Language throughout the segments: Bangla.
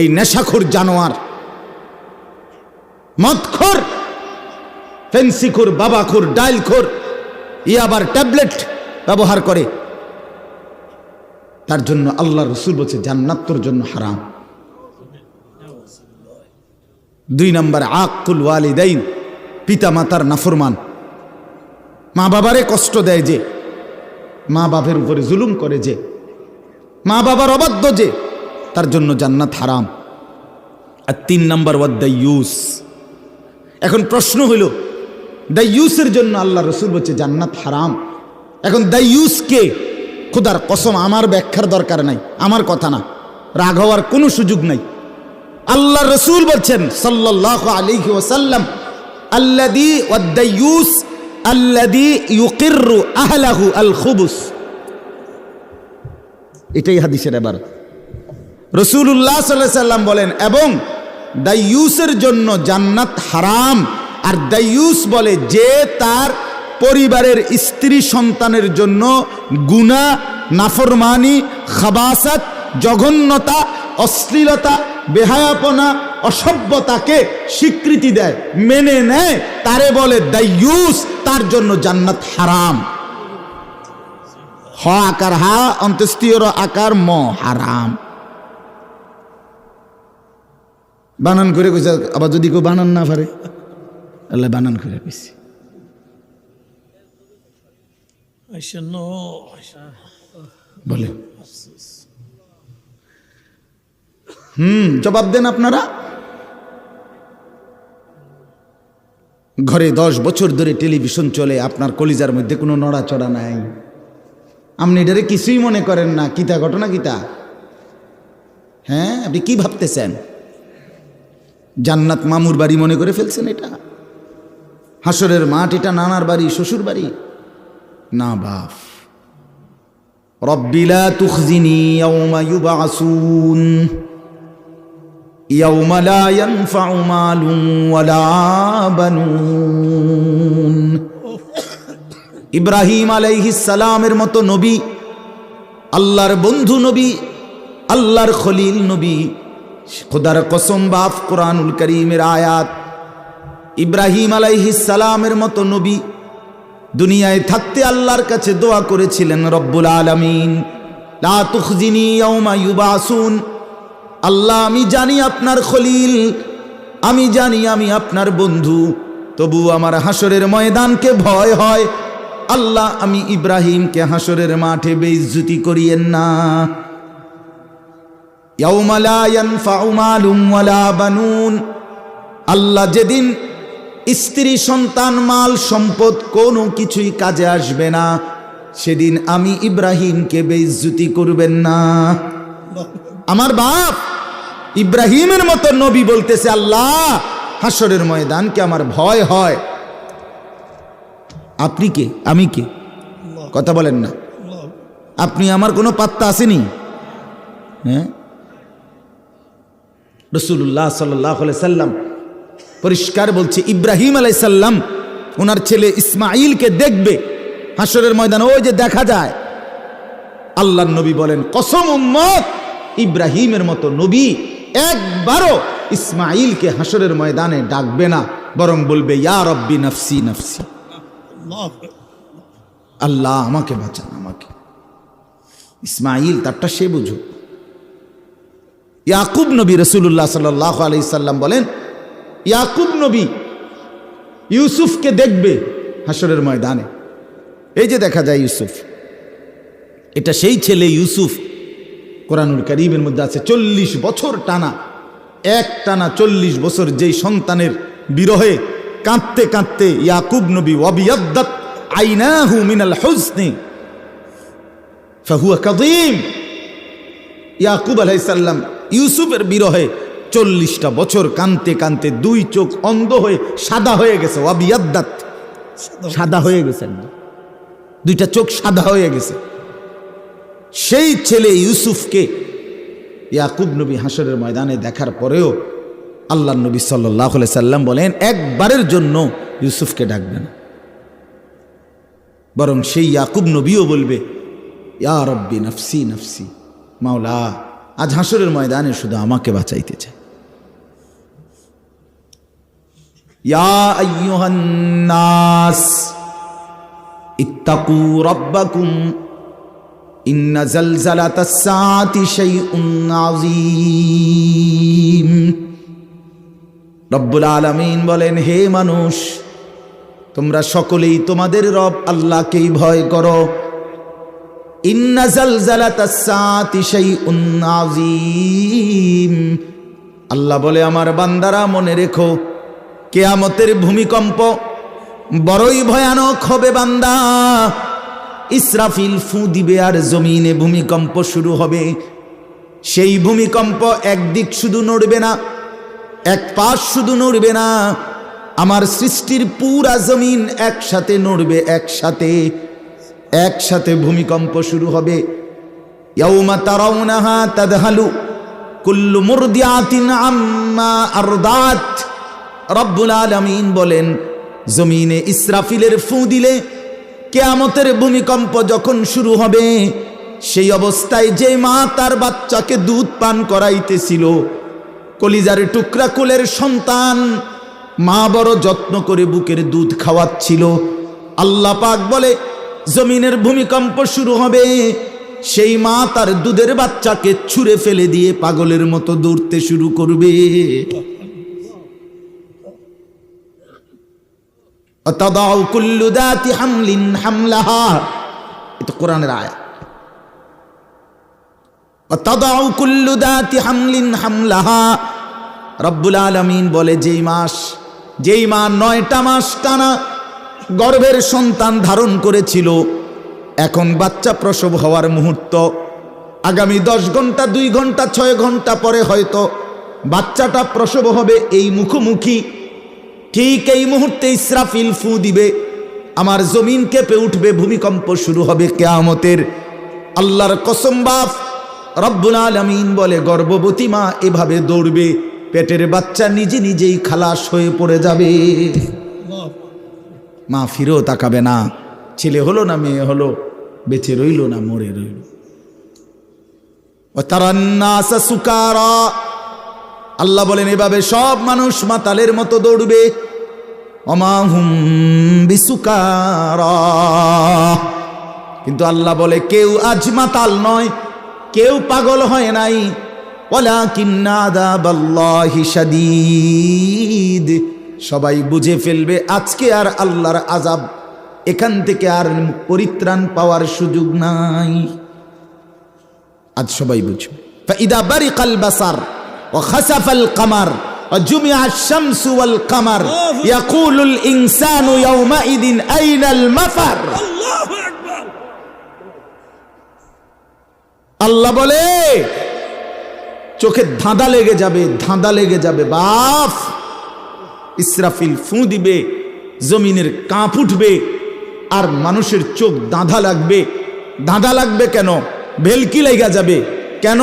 এই নেশাখোর জানোয়ার। মদখোর, ফেন্সিখোর, বাবাখোর, ডাইলখোর ই আবার ট্যাবলেট ব্যবহার করে। তার জন্য আল্লাহ রসুল বলছে, জান্নাত তোর জন্য হারাম। দুই নম্বর, আকুল ওয়ালিদাইন পিতা মাতার নাফরমান। মা বাবারে কষ্ট দেয় যে, মা বাবার উপরে জুলুম করে যে, মা বাবার অবাধ্য যে তার জন্য জান্নাত হারাম। আর তিন নম্বর দ্য ইউস এখন প্রশ্ন হইল ইউসের জন্য আল্লাহ রসুল বলছে জান্নাত হারাম। এখন দ্য ইউস কে খুদার কসম, আমার ব্যাখ্যার দরকার নাই, আমার কথা না, রাগ হওয়ার কোনো সুযোগ নাই। আল্লাহ রসুল বলছেন সাল্লাহ আলিহি ওসাল্লাম আল্লাদি ওয়াদ্দায়ুস আল্লাদি ইউকিরু আহলাহু আল খুবুস এটাই হাদিসের এবার রসুল্লাহ সাল্লাহ সাল্লাম বলেন, এবং দাইয়ুসের জন্য জান্নাত হারাম। আর দাইয়ুস বলে, যে তার পরিবারের স্ত্রী সন্তানের জন্য গুণা নাফরমানি, খাবাসাত, জঘন্যতা, অশ্লীলতা, বেহায়াপনা, অসভ্যতাকে স্বীকৃতি দেয়, মেনে নেয়, তারে বলে দাইয়ুস, তার জন্য জান্নাত হারাম। হ আকার, হা অন্ত্যেষ্টীয় আকার, ম, হারাম। বানান করে কইছে আবার যদি কেউ বানান না পারে? আল্লাহ বানান করে কইছি. বলে। হুম জবাব দেন আপনারা। ঘরে দশ বছর ধরে টেলিভিশন চলে আপনার কলিজার মধ্যে কোনো নড়াচড়া নাই। আপনি এটারে কিছুই মনে করেন না। কিতা ঘটনা কিতা হ্যাঁ আপনি কি ভাবতেছেন? জান্নাত মামুর বাড়ি মনে করে ফেলছেন এটা? হাসরের মাঠ এটা, নানার বাড়ি, শ্বশুর বাড়ি? না বাফ। রব্বিলা তুখজিনি ইব্রাহিম আলাইহিস সালামের মতো নবী, আল্লাহর বন্ধু নবী, আল্লাহর খলিল নবী খোদার কসম বাফ কোরআনুল করিমের আয়াত। ইব্রাহিম সালামের মতো নবী দুনিয়ায় থাকতে আল্লাহর কাছে দোয়া করেছিলেন রব্বুল আলমিন। আল্লাহ, আমি জানি আপনার খলিল, আমি জানি আমি আপনার বন্ধু, তবু আমার হাসরের ময়দানকে ভয় হয়। আল্লাহ, আমি ইব্রাহিমকে হাসরের মাঠে বেইজ্জুতি করিয়েন না। আল্লাহ যেদিন স্ত্রী সন্তান মাল সম্পদ কোনো কিছুই কাজে আসবে না সেদিন আমি ইব্রাহিমকে বেইজ্জুতি করবেন না। আমার বাপ ইব্রাহিমের মতো নবী বলতেছে আল্লাহ হাসরের ময়দানকে আমার ভয় হয়? আপনি কে? আমি কে? কথা বলেন না। আপনি আমার কোনো পাত্তা আসেনি? হ্যাঁ? রসুল্লাহ সাল্লাহ সাল্লাম পরিষ্কার বলছে, ইব্রাহিম আলাই সাল্লাম ওনার ছেলে ইসমাইলকে দেখবে হাসরের ময়দানে, ওই যে দেখা যায়। আল্লাহ নবী বলেন, কসম উম্মত, ইব্রাহিমের মতো নবী একবারও ইসমাইলকে হাসরের ময়দানে ডাকবে না, বরং বলবে, ইয়া রব্বি নফসি নফসি। আল্লাহ আমাকে বাঁচান আমাকে। ইসমাইল তারটা সে বুঝো ইয়াকুব নবী রসুল্লাহ সাল্লাহ আলি সাল্লাম বলেন, ইয়াকুব নবী ইউসুফকে দেখবে হাসরের ময়দানে। এই যে দেখা যায় ইউসুফ, এটা সেই ছেলে ইউসুফ, কোরআনুল করিমের মধ্যে আছে চল্লিশ বছর টানা, এক টানা চল্লিশ বছর যেই সন্তানের বিরহে কাঁদতে কাঁদতে ইয়াকুব নবী ওয়াবিয়াদ্দাত আইনাহু মিনাল হুসনি, ফাহুয়া কাদিম ইয়াকুব আলাইসাল্লাম ইউসুফের বিরহে চল্লিশটা বছর কানতে কানতে দুই চোখ অন্ধ হয়ে সাদা হয়ে গেছে। ওয়াবিয়াদ্দাত সাদা হয়ে গেছে দুইটা চোখ সাদা হয়ে গেছে। সেই ছেলে ইউসুফকে ইয়াকুব নবী হাসরের ময়দানে দেখার পরেও আল্লাহ নবী সাল্লাহ সাল্লাম বলেন একবারের জন্য ইউসুফকে ডাকবে না। বরং সেই ইয়াকুব নবীও বলবে ইয়া রব্বি নফসি নফসি মাওলা আজ হাসরের ময়দানে শুধু আমাকে বাঁচাইতে চায় ইয়া রব্বুল আলামিন বলেন, হে মানুষ, তোমরা সকলেই তোমাদের রব আল্লাহকেই ভয় করো ইন্না জালজালাতাস সাআতি শাইউন আযীম আল্লাহ বলে, আমার বান্দারা, মনে রেখো, কেয়ামতের ভূমিকম্প বড়ই ভয়ানক হবে বান্দা। ইসরাফিল ফু দিবে আর জমিনে ভূমিকম্প শুরু হবে। সেই ভূমিকম্প একদিক শুধু নড়বে না, এক পাশ শুধু নড়বে না, আমার সৃষ্টির পুরা জমিন একসাথে নড়বে একসাথে। একসাথে ভূমিকম্প শুরু হবে। আম্মা বলেন, জমিনে ইসরাফিলের ফু দিলে কেয়ামতের ভূমিকম্প যখন শুরু হবে, সেই অবস্থায় যে মা তার বাচ্চাকে দুধ পান করাইতেছিল, কলিজার টুকরা কোলের সন্তান মা বড় যত্ন করে বুকের দুধ খাওয়াচ্ছিল। আল্লাহ পাক বলে জমিনের ভূমিকম্প শুরু হবে। সেই মা তার দুধের বাচ্চাকে ছুঁড়ে ফেলে দিয়ে পাগলের মতো দৌড়তে শুরু করবে। রব্বুল আলমিন বলে, যেই মাস, যেই মা নয়টা মাস টানা গর্ভের সন্তান ধারণ করেছিল। এখন বাচ্চা প্রসব হওয়ার মুহূর্ত। আগামী দশ ঘণ্টা, দুই ঘণ্টা, ছয় ঘণ্টা পরে হয়তো বাচ্চাটা প্রসব হবে এই মুখোমুখি। ঠিক এই মুহূর্তে ইসরাফিল ফু দিবে। আমার জমিন কেঁপে উঠবে, ভূমিকম্প শুরু হবে কেয়ামতের। আল্লাহর কসম বাপ, রব্বুল আলমিন বলে, গর্ভবতী মা এভাবে দৌড়বে, পেটের বাচ্চা নিজে নিজেই খালাস হয়ে পড়ে যাবে। মা ফিরেও তাকাবে না। ছেলে হলো না মেয়ে হলো, বেঁচে রইল না, মরে রইল। ও আল্লাহ বলেন, এভাবে সব মানুষ মাতালের মতো দৌড়বে। কিন্তু আল্লাহ বলে, কেউ আজ মাতাল নয়, কেউ পাগল হয় নাই। শাদীদ। সবাই বুঝে ফেলবে আজকে আর আল্লাহর আজাব এখান থেকে আর পরিত্রাণ পাওয়ার সুযোগ নাই আজ সবাই বুঝবে فإذا برق البصر وخسف القمر وجمع الشمس والقمر يقول الإنسان يومئذ أين المفر আল্লাহু আকবার আল্লাহ বলে চোখে ধাঁধা লেগে যাবে ধাঁধা লেগে যাবে বাপ ইসরাফিল ফু দিবে, জমিনের কাঁপ উঠবে, আর মানুষের চোখ দাঁধা লাগবে। দাঁধা লাগবে কেন? ভেলকি লেগা যাবে। কেন?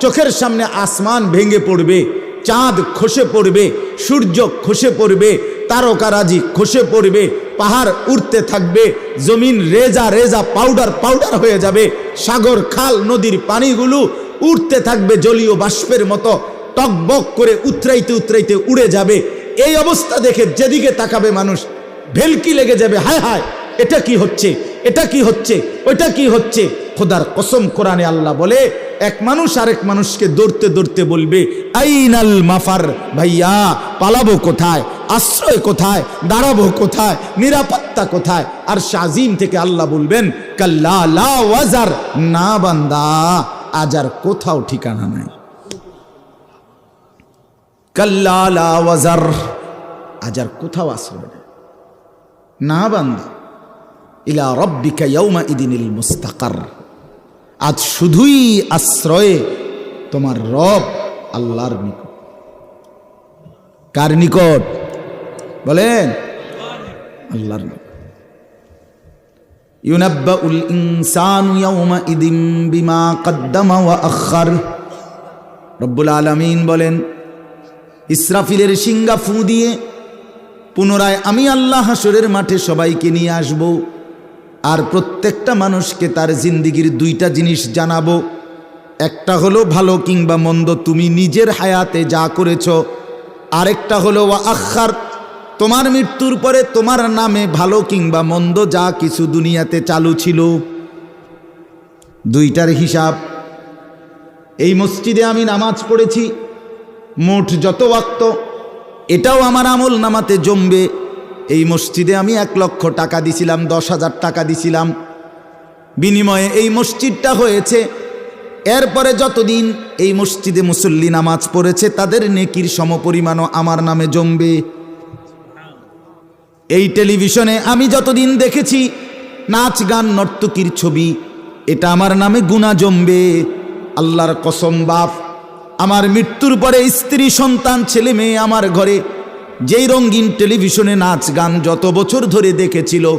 চোখের সামনে আসমান ভেঙে পড়বে, চাঁদ খসে পড়বে, সূর্য খসে পড়বে, তারকারাজি খসে পড়বে, পাহাড় উঠতে থাকবে, জমিন রেজা রেজা পাউডার পাউডার হয়ে যাবে, সাগর, খাল, নদীর পানিগুলো উঠতে থাকবে, জলীয় বাষ্পের মতো টকবক করে উতরাইতে উতরাইতে উড়ে যাবে। এই অবস্থা দেখে যেদিকে তাকাবে মানুষ, ভেলকি লেগে যাবে, হায় হায়, এটা কি হচ্ছে? এটা কি হচ্ছে? ওটা কি হচ্ছে? খোদার কসম কোরআনে আল্লাহ বলে, এক মানুষ আরেক মানুষকে দৌড়তে দৌড়তে বলবে, আইনাল মাফার ভাইয়া, পালাবো কোথায়? আশ্রয় কোথায়? দাঁড়াবো কোথায়? নিরাপত্তা কোথায়? আর শাজিম থেকে আল্লাহ বলবেন, কাল্লা লা ওয়াজার, না বান্দা, আজ আর কোথাও ঠিকানা নাই। কাল্লা লা ওয়াজার। আজ আর কোথাও আশ্রয় নেই না বান্দা, ইলা রব্বিকা ইয়ৌমা ইদিনিল মুস্তাকার। আজ শুধুই আশ্রয়ে তোমার রব আল্লাহর নিকট। কার নিকট? বলেন, আল্লাহর নিকট। ইউনাব্বাউল ইনসানু ইয়াউমা ইদিম বিমা কদ্দামা ওয়া আখার রব্বুল আলামিন বলেন ইসরাফিলের সিঙ্গা ফু দিয়ে পুনরায় আমি আল্লাহ হাসরের মাঠে সবাইকে নিয়ে আসব আর প্রত্যেকটা মানুষকে তার জিন্দিগির দুইটা জিনিস জানাব। একটা হলো ভালো কিংবা মন্দ, তুমি নিজের হায়াতে যা করেছ। আরেকটা হলো ওয়া আখার তোমার মৃত্যুর পরে তোমার নামে ভালো কিংবা মন্দ যা কিছু দুনিয়াতে চালু ছিল। দুইটার হিসাব, এই মসজিদে আমি নামাজ পড়েছি। মোট যত ওয়াক্ত, এটাও আমার আমল নামাতে জমবে। এই মসজিদে আমি এক লক্ষ টাকা দিছিলাম, দশ হাজার টাকা দিছিলাম। বিনিময়ে এই মসজিদটা হয়েছে। এরপরে যতদিন এই মসজিদে মুসল্লি নামাজ পড়েছে, তাদের নেকির সমপরিমাণও আমার নামে জমবে। এই টেলিভিশনে আমি যতদিন দেখেছি, নাচ গান নর্তকীর ছবি, এটা আমার নামে গুণা জমবে। আল্লাহর কসম, বাপ। আমার মৃত্যুর পরে স্ত্রী, সন্তান, ছেলে মেয়ে আমার ঘরে, যেই রঙিন টেলিভিশনে নাচ গান যত বছর ধরে দেখেছিল,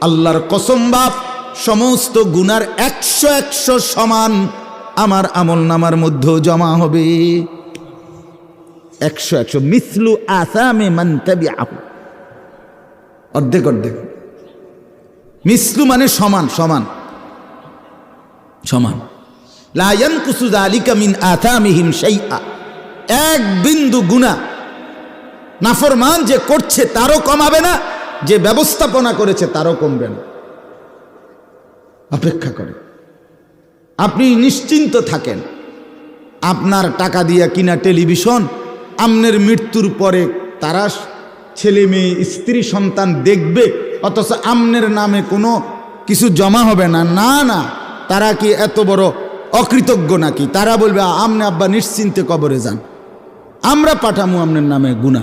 আল্লাহর কসম বাপ, সমস্ত গুনার একশো একশো সমান আমার আমল নামার মধ্যেও জমা হবে। একশো একশো মিসলু আসামে মান্তাবি আহু অর্ধেক অর্ধেক। মিসলু মানে সমান সমান। সমান। লায়ন কুসুদ আলিকা মিন আথামিহিম সেইয়া এক বিন্দু গুণা নাফরমান যে করছে তারও কমাবে না, যে ব্যবস্থাপনা করেছে তারও কমবে না। অপেক্ষা করে আপনি নিশ্চিন্ত থাকেন, আপনার টাকা দিয়া কিনা টেলিভিশন, আমনের মৃত্যুর পরে তারা ছেলে মেয়ে, স্ত্রী, সন্তান দেখবে, অথচ আমনের নামে কোনো কিছু জমা হবে না। না না, তারা কি এত বড় অকৃতজ্ঞ নাকি? তারা বলবে, আমনে আব্বা নিশ্চিন্তে কবরে যান। আমরা পাঠামু আপনার নামে গুণা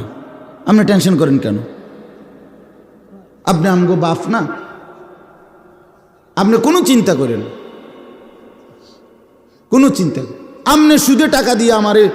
আপনি টেনশন করেন কেন? আপনি আমগো বাপ না? আপনি কোনো চিন্তা করেন কোনো চিন্তা আমনে সুদে টাকা দিয়ে আমারে